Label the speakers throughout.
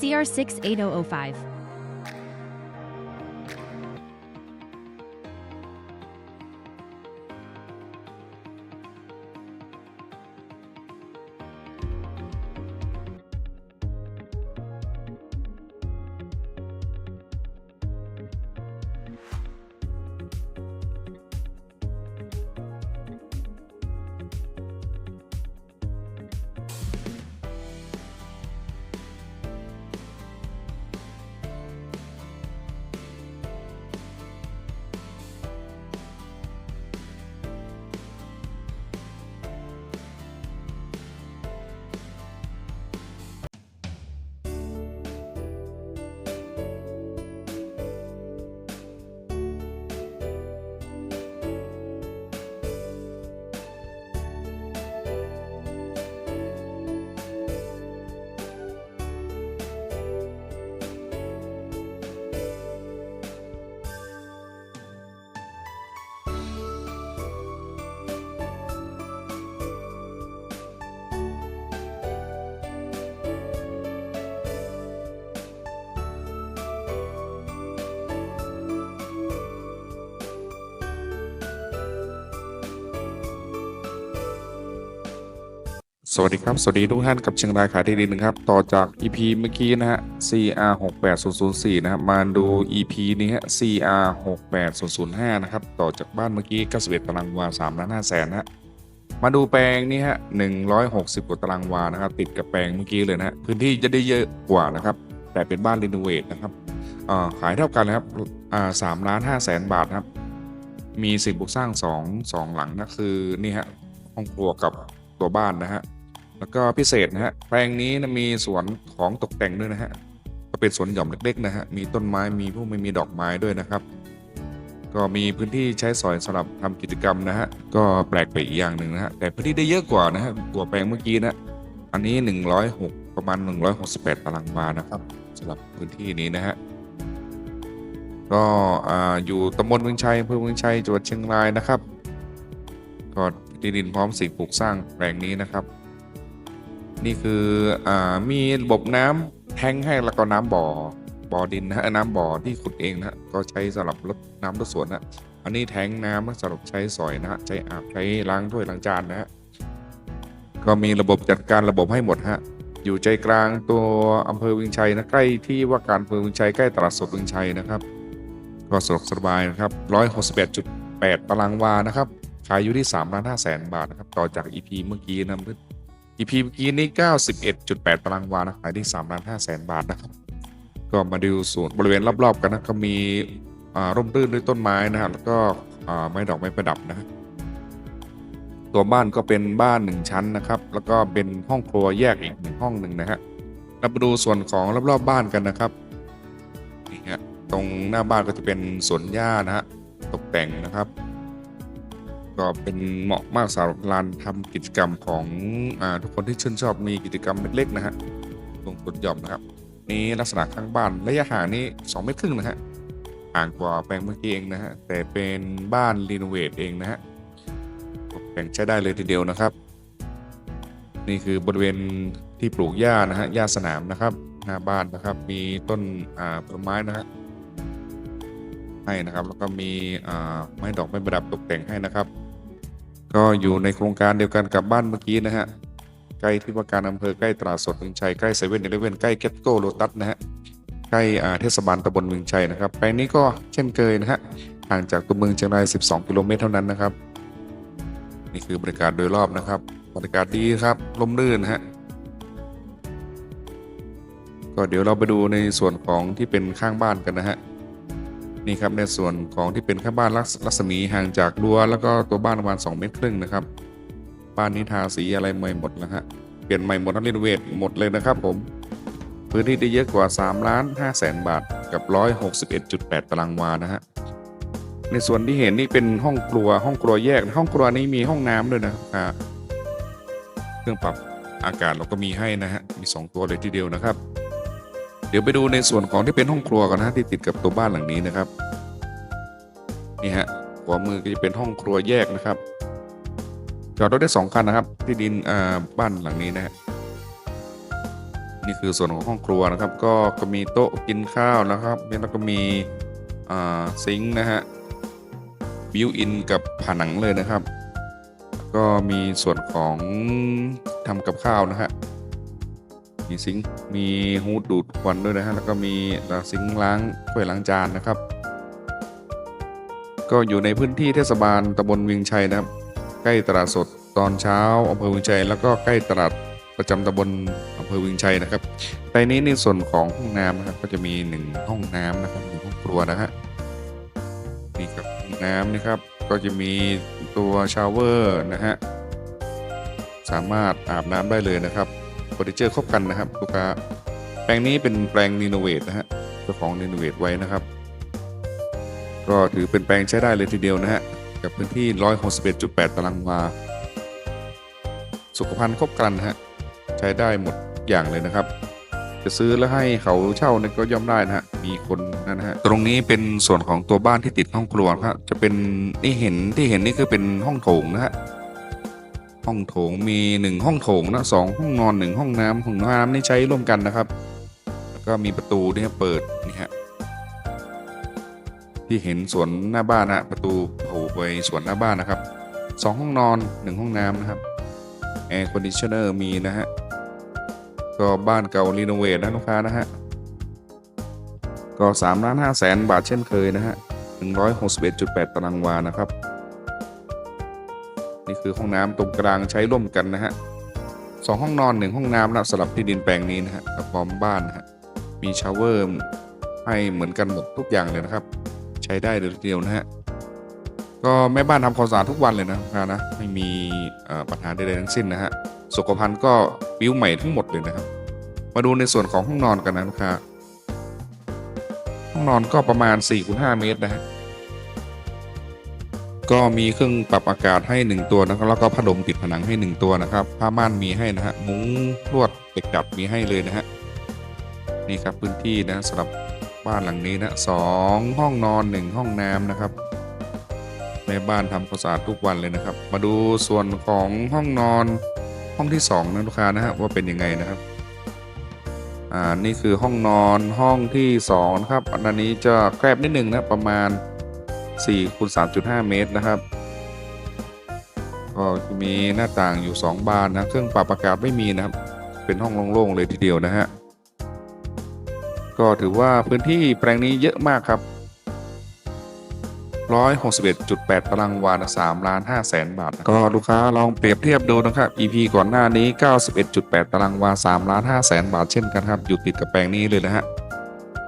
Speaker 1: CR68005.
Speaker 2: สวัสดีครับ สวัสดีทุกท่านกับเชียงรายขายที่ดินนะครับ ต่อจาก EP เมื่อกี้นะฮะ CR 6 8 0 0 4นะครับ มาดู EP นี้ฮะ CR 6 8 0 0 5นะครับ ต่อจากบ้านเมื่อกี้ 91 ตารางวา3ล้าน5แสนนะฮะมาดูแปลงนี้ฮะ 160 กว่าตารางวานะครับ ติดกับแปลงเมื่อกี้เลยนะฮะ พื้นที่จะได้เยอะกว่านะครับ แต่เป็นบ้านรีโนเวทนะครับขายเท่ากันนะครับอ่า3ล้าน5แสนบาทครับ มีสิ่งปลูกสร้าง2 2หลังนะคือนี่ฮะห้องครัวกับตัวบ้านนะฮะ แล้วก็พิเศษนะฮะแปลงนี้นะมีสวนของตกแต่งด้วยนะฮะก็เป็นสวนหย่อมเล็กๆนะฮะมีต้นไม้มีพวกไม่มีดอกไม้ด้วยนะครับ ก็มีพื้นที่ใช้สอยสำหรับทำกิจกรรมนะฮะก็แปลกไปอีกอย่างหนึ่งนะฮะแต่พื้นที่ได้เยอะกว่านะฮะกว่าแปลงเมื่อกี้นะอันนี้ 106 ประมาณ 168 ตารางวานะครับสำหรับพื้นที่นี้นะฮะก็ออยู่ตำบลเมืองชัยอำเภอเมืองชัยจังหวัดเชียงรายนะครับก็ที่ดินพร้อมสิ่งปลูกสร้างแปลงนี้นะครับ นี่คืออ่ามีระบบน้ำแทงให้แล้วก็น้ำบ่อบ่อดินนะฮะน้ำบ่อที่ขุดเองนะฮะก็ใช้สำหรับรดน้ำรดสวนนะอันนี้แทงน้ำสำหรับใช้สอยนะฮะใช้อาบใช้ล้างถ้วยล้างจานนะฮะก็มีระบบจัดการระบบให้หมดฮะอยู่ใจกลางตัวอำเภอวิงชัยนะใกล้ที่ว่าการอำเภอวิงชัยใกล้ตลาดสดวิงชัยนะครับ ก็สะดวกสบายนะครับ161.8 ตารางวานะครับขายอยู่ที่3ล้าน5แสนบาทนะครับต่อจาก EP เมื่อกี้นะ EP เมื่อกี้นี้ 91.8 ตารางวานะขายที่3ล้าน5แสนบาทนะครับ ก็มาดูส่วนบริเวณรอบๆกันนะก็มีร่มรื่นด้วยต้นไม้นะฮะแล้วก็ไม้ดอกไม้ประดับนะฮะตัวบ้านก็เป็นบ้านหนึ่งชั้นนะครับ แล้วก็เป็นห้องครัวแยกอีกหนึ่งห้องหนึ่งนะฮะเรามาดูส่วนของรอบๆบ้านกันนะครับนี่ฮะตรงหน้าบ้านก็จะเป็นสวนหญ้านะฮะตกแต่งนะครับ ก็เป็นเหมาะมากสำหรับลานทำกิจกรรมของอทุกคนที่ชื่นชอบมีกิจกรรมเล็กๆนะฮะตรงตุดหย่อมนะครับ นี่ลักษณะข้างบ้านระยะห่างนี่2เมตรครึ่งนะฮะห่างกว่าแปลงเมื่อกี้เองนะฮะแต่เป็นบ้านรีโนเวทเองนะฮะตกแต่งใช้ได้เลยทีเดียวนะครับ นี่คือบริเวณที่ปลูกหญ้านะฮะหญ้าสนามนะครับหน้าบ้านนะครับ มีต้นผลไม้นะฮะให้นะครับแล้วก็มีไม้ดอกไม้ประดับตกแต่งให้นะครับ ก็อยู่ในโครงการเดียวกันกับบ้านเมื่อกี้นะฮะใกล้ที่ว่าการอำเภอใกล้ตลาสดเมืองชัยใกล้เซเว่นเอเลเว่นใกล้เก็ตโก้โลตัสนะฮะใกล้อ่าเทศบาลตำบลเมืองชัยนะครับแปลงนี้ก็เช่นเคยนะฮะห่างจากตัวเมืองเชียงราย 12 กิโลเมตรเท่านั้นนะครับ นี่คือบรรยากาศโดยรอบนะครับบรรยากาศดีครับลมรื่นนะฮะก็เดี๋ยวเราไปดูในส่วนของที่เป็นข้างบ้านกันนะฮะ นี่ครับในส่วนของที่เป็นข้าบ้านรัศรัศมีห่างจากรั้วแล้วก็ตัวบ้านประมาณ2เมตรครึ่งนะครับ บ้านนี้ทาสีอะไรใหม่หมดแล้วฮะเปลี่ยนใหม่หมดทั้งรีโนเวทหมดเลยนะครับผมพื้นที่ได้เยอะกว่า3ล้าน5แสนบาทกับ 161.8 ตารางวานะฮะในส่วนที่เห็นนี่เป็นห้องครัวห้องครัวแยกห้องครัวนี้มีห้องน้ำด้วยนะครับอ่าเครื่องปรับอากาศเราก็มีให้นะฮะมี 2 ตัวเลยทีเดียวนะครับ เดี๋ยวไปดูในส่วนของที่เป็นห้องครัวกันนะที่ติดกับตัวบ้านหลังนี้นะครับนี่ฮะขวามือก็จะเป็นห้องครัวแยกนะครับจอดรถได้สองคันนะครับ ที่ดินบ้านหลังนี้นะฮะนี่คือส่วนของห้องครัวนะครับ ก็ก็มีโต๊ะกินข้าวนะครับแล้วก็มีซิงค์นะฮะบิวอินกับผนังเลยนะครับ ก็มีส่วนของทำกับข้าวนะฮะ มีซิงค์มีฮูดดูดควันด้วยนะฮะแล้วก็มีซิงค์ล้างถ้วยล้างจานนะครับ ก็อยู่ในพื้นที่เทศบาลตำบลเวียงชัยนะครับ ใกล้ตลาดสดตอนเช้าอำเภอเวียงชัยแล้วก็ใกล้ตลาดประจำตำบลอำเภอเวียงชัยนะครับในนี้ในส่วนของห้องน้ำนะครับก็จะมีหนึ่งห้องน้ำนะครับหนึ่งห้องครัวนะฮะนี่ครับห้องน้ำนะครับก็จะมีตัวชาวเวอร์นะฮะสามารถอาบน้ำได้เลยนะครับ ฟอร์นิเจอร์ครบครันนะครับลูกค้าแปลงนี้เป็นแปลงรีโนเวทนะฮะเจ้าของรีโนเวทไว้นะครับ ก็ถือเป็นแปลงใช้ได้เลยทีเดียวนะฮะกับพื้นที่ 161.8 ตารางวา สุขภัณฑ์ครบครันฮะใช้ได้หมดอย่างเลยนะครับ จะซื้อแล้วให้เขาเช่าเนี่ยก็ย่อมได้นะฮะมีคนนั่นนะฮะตรงนี้เป็นส่วนของตัวบ้านที่ติดห้องครัวครับจะเป็นนี่เห็นที่เห็นนี่คือเป็นห้องโถงนะฮะ ห้องโถงมีหนึ่งห้องโถงนะสองห้องนอนหนึ่งห้องน้ำห้องน้ำนี่ใช้ร่วมกันนะครับ แล้วก็มีประตูนี่เปิดนี่ฮะที่เห็นสวนหน้าบ้านนะประตูโผล่ไปสวนหน้าบ้านนะครับสองห้องนอนหนึ่งห้องน้ำนะครับแอร์คอนดิชเนอร์มีนะฮะก็บ้านเก่ารีโนเวทนะลูกค้านะฮะก็สามล้านห้าแสนบาทเช่นเคยนะฮะหนึ่งร้อยหกสิบเอ็ดจุดแปดตารางวานะครับ นี่คือห้องน้ำตรงกลางใช้ร่วมกันนะฮะสองห้องนอนหนึ่งห้องน้ำนะสำหรับที่ดินแปลงนี้นะฮะกับพร้อมบ้านนะฮะมีชาวเวอร์ให้เหมือนกันหมดทุกอย่างเลยนะครับ ใช้ได้เลยทีเดียวนะฮะก็แม่บ้านทำความสะอาดทุกวันเลยนะลูกค้านะไม่มีปัญหาใดๆทั้งสิ้นนะฮะสุขภัณฑ์ก็บิ้วใหม่ทั้งหมดเลยนะครับ มาดูในส่วนของห้องนอนกันนะลูกค้าห้องนอนก็ประมาณ4คูณ5เมตรนะฮะ ก็มีเครื่องปรับอากาศให้ 1 ตัวนะครับแล้วก็พัดลมติดผนังให้ 1 ตัวนะครับ ผ้าม่านมีให้นะฮะมุ้งลวดเหล็กดัดมีให้เลยนะฮะนี่ครับพื้นที่นะสำหรับบ้านหลังนี้นะสองห้องนอนหนึ่งห้องน้ำนะครับแม่บ้านทำความสะอาดทุกวันเลยนะครับ มาดูส่วนของห้องนอนห้องที่สองนะลูกค้านะฮะว่าเป็นยังไงนะครับอ่านี่คือห้องนอนห้องที่สองนะครับอันนี้จะแคบนิดหนึ่งนะประมาณ 4คูณ3.5 เมตรนะครับก็มีหน้าต่างอยู่ 2 บานนะเครื่องปรับอากาศไม่มีนะครับ เป็นห้องโล่งๆเลยทีเดียวนะฮะก็ถือว่าพื้นที่แปลงนี้เยอะมากครับ 161.8 ตารางวา3ล้าน5แสนบาท ก็ลูกค้าลองเปรียบเทียบดูนะครับ EP ก่อนหน้านี้ 91.8 ตารางวา3ล้าน5แสนบาทเช่นกันครับ อยู่ติดกับแปลงนี้เลยนะฮะ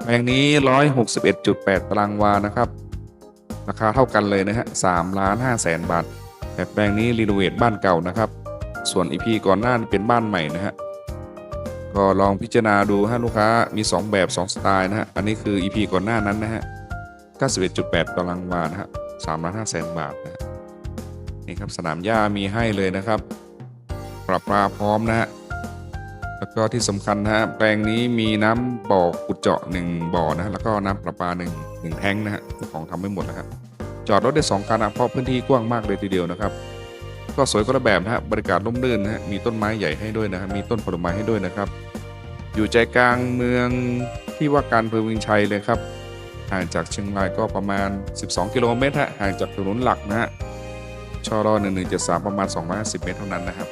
Speaker 2: แปลงนี้ 161.8 ตารางวานะครับ ราคาเท่ากันเลยนะฮะ3ล้าน5แสนบาท แต่แปลงนี้รีโนเวทบ้านเก่านะครับ ส่วน EP ก่อนหน้านเป็นบ้านใหม่นะฮะ ก็ลองพิจารณาดูฮะลูกค้ามี 2 แบบ 2 สไตล์นะฮะ อันนี้คือ EP ก่อนหน้านั้นนะฮะ 91.8ตารางวานะฮะ3ล้าน5แสนบาทนะนี่ครับสนามหญ้ามีให้เลยนะครับ ปรับปลาพร้อมนะฮะแล้วก็ที่สำคัญนะฮะแปลงนี้มีน้ำบ่อขุดเจาะ1บ่อนะฮะแล้วก็น้ำประปา1 1แท้งนะฮะ ของทำไม่หมดแล้วครับจอดรถได้ 2 คันนะเพราะพื้นที่กว้างมากเลยทีเดียวนะครับ ก็สวยก็ละแบบนะฮะบริการร่มรื่นนะฮะมีต้นไม้ใหญ่ให้ด้วยนะฮะมีต้นผลไม้ให้ด้วยนะครับ อยู่ใจกลางเมืองที่ว่าการอำเภอวิงชัยเลยครับห่างจากเชียงรายก็ประมาณ 12 กิโลเมตรฮะห่างจากถนนหลักนะฮะชร1173 ประมาณ 250 เมตรเท่านั้นนะครับ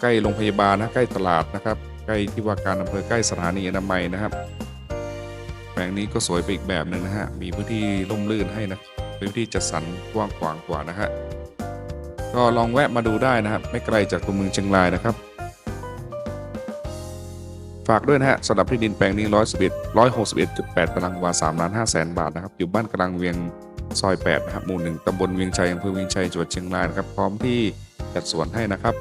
Speaker 2: ใกล้โรงพยาบาลนะใกล้ตลาดนะครับ ใกล้ที่ว่าการอำเภอใกล้สถานีอนามัยนะครับ ลงนี้ก็สวยไปอีกแบบหนึ่งนะฮะ มีพื้นที่ร่มรื่นให้นะพื้นที่จัดสรรกว้างขวางกว่านะฮะ ก็ลองแวะมาดูได้นะครับ ไม่ไกลจากตัวเมืองเชียงรายนะครับ ฝากด้วยนะฮะสำหรับที่ดินแปลงนี้ 111 161.8 ตารางวา3ล้าน5แสนบาทนะครับ อยู่บ้านกลางเวียงซอย 8 นะครับ หมู่ 1ตำบลเวียงชัยอำเภอเวียงชัย จังหวัดเชียงรายนะครับ พร้อมที่จัดสวนให้นะครับ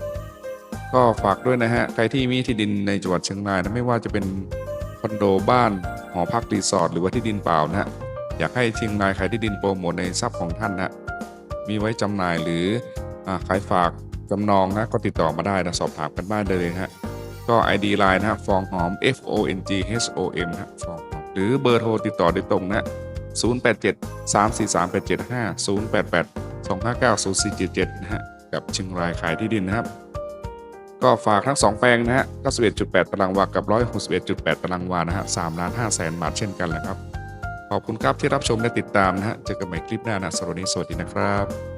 Speaker 2: ก็ฝากด้วยนะฮะ ใครที่มีที่ดินในจังหวัดเชียงรายนะ ไม่ว่าจะเป็น อนโดบ้านหอพักรีสอร์ทหรือว่าที่ดินเปล่านะฮะอยากให้เชียงรายขายที่ดินโปรโมทในทรัพย์ของท่านนะมีไว้จำหน่ายหรือขายฝากจำนองนะก็ติดต่อมาได้นะสอบถามกันบ้านได้เลยฮะก็ ID Line นะฮะฟองหอม F O N G H O M นะฮะฟองหอมหรือเบอร์โทรติดต่อโดยตรงนะ 087 343 875 088 259 0477นะฮะกับเชียงรายขายที่ดินนะครับ ก็ฝากทั้ง 2 แปลงนะฮะ 91.8 ตารางวา กับ 161.8 ตารางวา นะฮะ3ล้าน5แสนบาทเช่นกันแหละครับ ขอบคุณครับที่รับชมและติดตามนะฮะ เจอกันใหม่คลิปหน้านะสำหรับวันนี้สวัสดีนะครับ